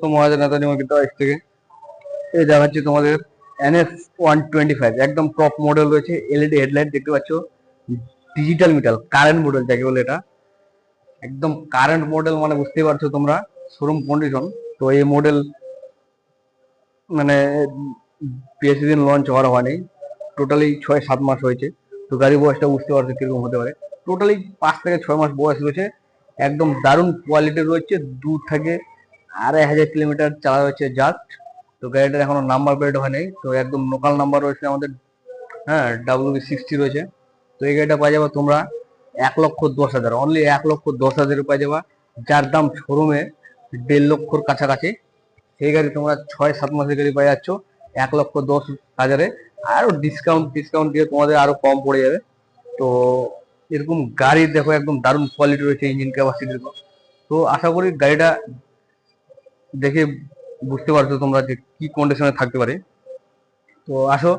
তো মহাজন Netaji market x থেকে। এই দেখাচ্ছি তোমাদের এনএস ওয়ান টোয়েন্টি ফাইভ একদম টপ মডেল রয়েছে এলইডি হেডলাইট দেখতে পাচ্ছ। ডিজিটাল মিটার কারেন্ট মডেল যাকে বলে এটা। একদম কারেন্ট মডেল মানে বুঝতেই পারছ তোমরা শোরুম কন্ডিশন তো এই মডেল মানে বেশি দিন লঞ্চ হওয়ার হয়নি। টোটালি ছয় সাত মাস হয়েছে। তো গাড়ি বয়সটা বুঝতে পারছ কীরকম হতে পারে। টোটালি পাঁচ থেকে ছয় মাস বয়স রয়েছে। একদম দারুণ কোয়ালিটি রয়েছে, দূর থেকে আড়াই হাজার কিলোমিটার চালা রয়েছে জাস্ট। তো গাড়িটার এখনও নাম্বার প্লেট হয়নি তো একদম লোকাল নাম্বার রয়েছে আমাদের হ্যাঁ ডাব্লিউ সিক্সটি রয়েছে। তো এই গাড়িটা পাওয়া যাবে তোমরা এক লক্ষ দশ হাজার। অনলি এক লক্ষ দশ হাজারে পাওয়া যাবা। যার দাম শোরুমে দেড় লক্ষর কাছাকাছি। সেই গাড়ি তোমরা ছয়, সাত মাসের গাড়ি পাই যাচ্ছ এক লক্ষ দশ হাজারে। আরও ডিসকাউন্ট ডিসকাউন্ট দিয়ে তোমাদের আরও কম পড়ে যাবে। তো এরকম গাড়ি দেখো, একদম দারুণ কোয়ালিটি রয়েছে ইঞ্জিন ক্যাপাসিটি তো আশা করি গাড়িটা দেখে বুঝতে পারছ তোমরা যে কি কন্ডিশনে থাকতে পারে। তো আসো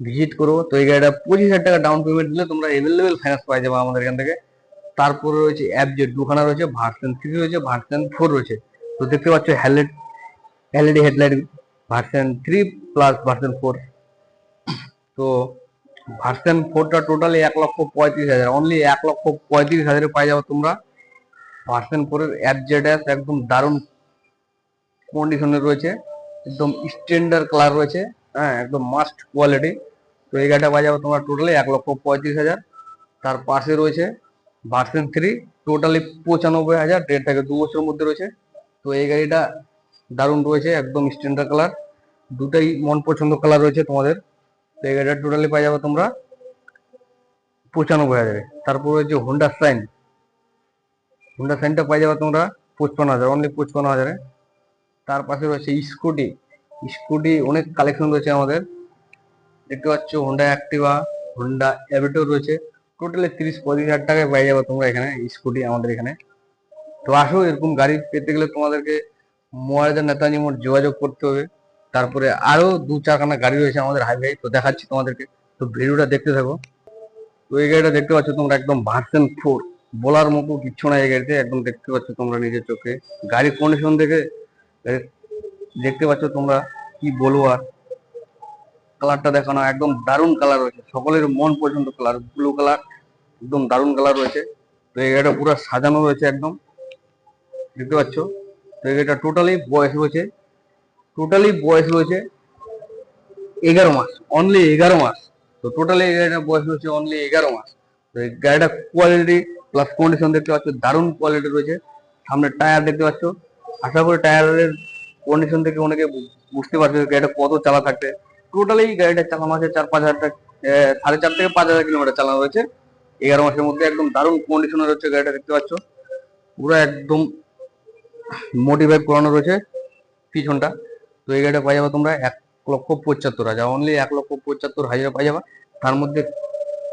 ভিজিট করো। তো এই গাড়িটা পঁচিশ হাজার টাকা ডাউন পেমেন্ট দিলে তোমরা অ্যাভেলেবেল ফাইন্যান্স পাই যাবে আমাদের এখান থেকে। তারপরে রয়েছে অ্যাপ যে দুখানা রয়েছে ভার্সন থ্রি রয়েছে ভার্সন ফোর রয়েছে। তো দেখতে পাচ্ছ halide LED headlight version three plus version four তো ভার্সন ফোরটা টোটালি এক লক্ষ পঁয়ত্রিশ হাজার। অনলি এক লক্ষ পঁয়ত্রিশ হাজারে পাই যাবে তোমরা। ভার্সন ফোরের অ্যাপ জেড একদম দারুণ কন্ডিশনে রয়েছে, একদম স্ট্যান্ডার্ড কালার রয়েছে হ্যাঁ একদম মাস্ট কোয়ালিটি তো এই গাড়িটা বাজাবো তোমরা টোটালি এক লক্ষ পঁয়ত্রিশ হাজার। তার পাশে রয়েছে ভার্সন থ্রি টোটালি পঁচানব্বই হাজার, দেড় থেকে দু বছরের মধ্যে রয়েছে। তো এই গাড়িটা দারুণ রয়েছে, একদম স্ট্যান্ডার্ড কালার দুটাই মন পছন্দ কালার রয়েছে তোমাদের। তো এই গাড়িটা টোটালি পাই যাবে তোমরা পঁচানব্বই হাজারে। তারপর রয়েছে হোন্ডা সাইন হোন্ডা সাইনটা পাই যাবে তোমরা পঁচপান্ন হাজার অনলি পঁচপান্ন হাজারে। তার পাশে রয়েছে স্কুটি স্কুটি অনেক কালেকশন রয়েছে আমাদের। দেখতে পাচ্ছ হোন্ডা অ্যাক্টিভা হোন্ডা অ্যাভিটো রয়েছে। টোটালি তিরিশ, পঁয়ত্রিশ হাজার টাকায় পাই যাবে তোমরা এখানে স্কুটি আমাদের এখানে। তো আসো, এরকম গাড়ি পেতে গেলে তোমাদেরকে মহারাজা নেতাজি মোড় যোগাযোগ করতে হবে। তারপরে আরও দু চারখানা গাড়ি রয়েছে আমাদের হাইওয়ে তো দেখাচ্ছি তোমাদেরকে। তো ভিডিওটা দেখতে থাকো। তো এই গাড়িটা দেখতে পাচ্ছ তোমরা একদম ভার্সন ফোর বলার মতো কিচ্ছু না এই গাড়িতে, একদম দেখতে পাচ্ছ তোমরা নিজের চোখে। গাড়ির কন্ডিশন দেখে দেখতে পাচ্ছ তোমরা কি বলব আর? কালারটা দেখানো একদম দারুণ কালার রয়েছে। সকলের মন পছন্দ কালার ব্লু কালার একদম দারুণ কালার রয়েছে। তো এই গাড়িটা পুরো সাজানো রয়েছে একদম। দেখতে পাচ্ছ? তো গাড়িটা টোটালি বয়স রয়েছে। টোটালি বয়স রয়েছে এগারো মাস অনলি এগারো মাস। তো টোটালি এই বয়স রয়েছে অনলি এগারো মাস। তো এই গাড়িটা কোয়ালিটি প্লাস কন্ডিশন দেখতে পাচ্ছ, দারুণ কোয়ালিটি রয়েছে। সামনে টায়ার দেখতে পাচ্ছ। আশা করি টায়ারের কন্ডিশন থেকে অনেকে বুঝতে পারছে গাড়িটা কত চালা থাকবে টোটালি গাড়িটা চালানো আছে চার পাঁচ হাজার সাড়ে চার থেকে পাঁচ হাজার কিলোমিটার চালানো রয়েছে এগারো মাসের মধ্যে একদম দারুণ কন্ডিশনে রয়েছে গাড়িটা দেখতে পাচ্ছ। পুরো একদম মোটিভেট করানো রয়েছে পিছনটা। তো এই গাড়িটা পাই যাবে তোমরা এক লক্ষ পঁচাত্তর হাজার অনলি এক লক্ষ পঁচাত্তর হাজার পাই যাবা। তার মধ্যে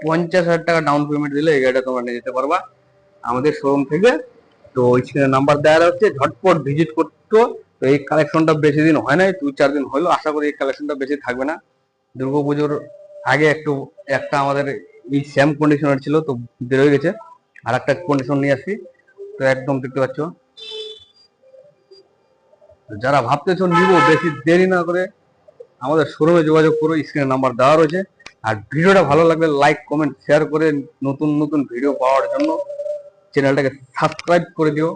পঞ্চাশ হাজার টাকা ডাউন পেমেন্ট দিলে এই গাড়িটা তোমরা নিয়ে যেতে পারবা। আমাদের শোরুম থেকে তো স্ক্রিনে নাম্বার দেওয়া হচ্ছে ঝটপট ভিজিট করতো তো এই কালেকশনটা বেশি দিন হয় নাই, দুই চার দিন হলো, আশা করি এই কালেকশনটা বেশি থাকবে না। দুর্গাপুজোর আগে একটু, একটা আমাদের এই সেম কন্ডিশনার ছিল, তো বেরোয় গেছে। আর একটা কন্ডিশন নিয়ে আসি, তো একদম দেখতে পাচ্ছ। যারা ভাবতেছো নিবো বেশি দেরি না করে, আমাদের শোরুমে যোগাযোগ করো স্ক্রিনে নাম্বার দেওয়া রয়েছে। আর ভিডিওটা ভালো লাগলে লাইক কমেন্ট শেয়ার করে নতুন নতুন ভিডিও পাওয়ার জন্য চ্যানেলটাকে সাবস্ক্রাইব করে দিও।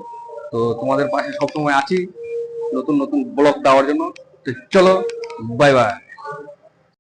তো তোমাদের পাশে সবসময় আছি। নতুন নতুন ব্লগ দেওয়ার জন্য। তো চলো বাই বাই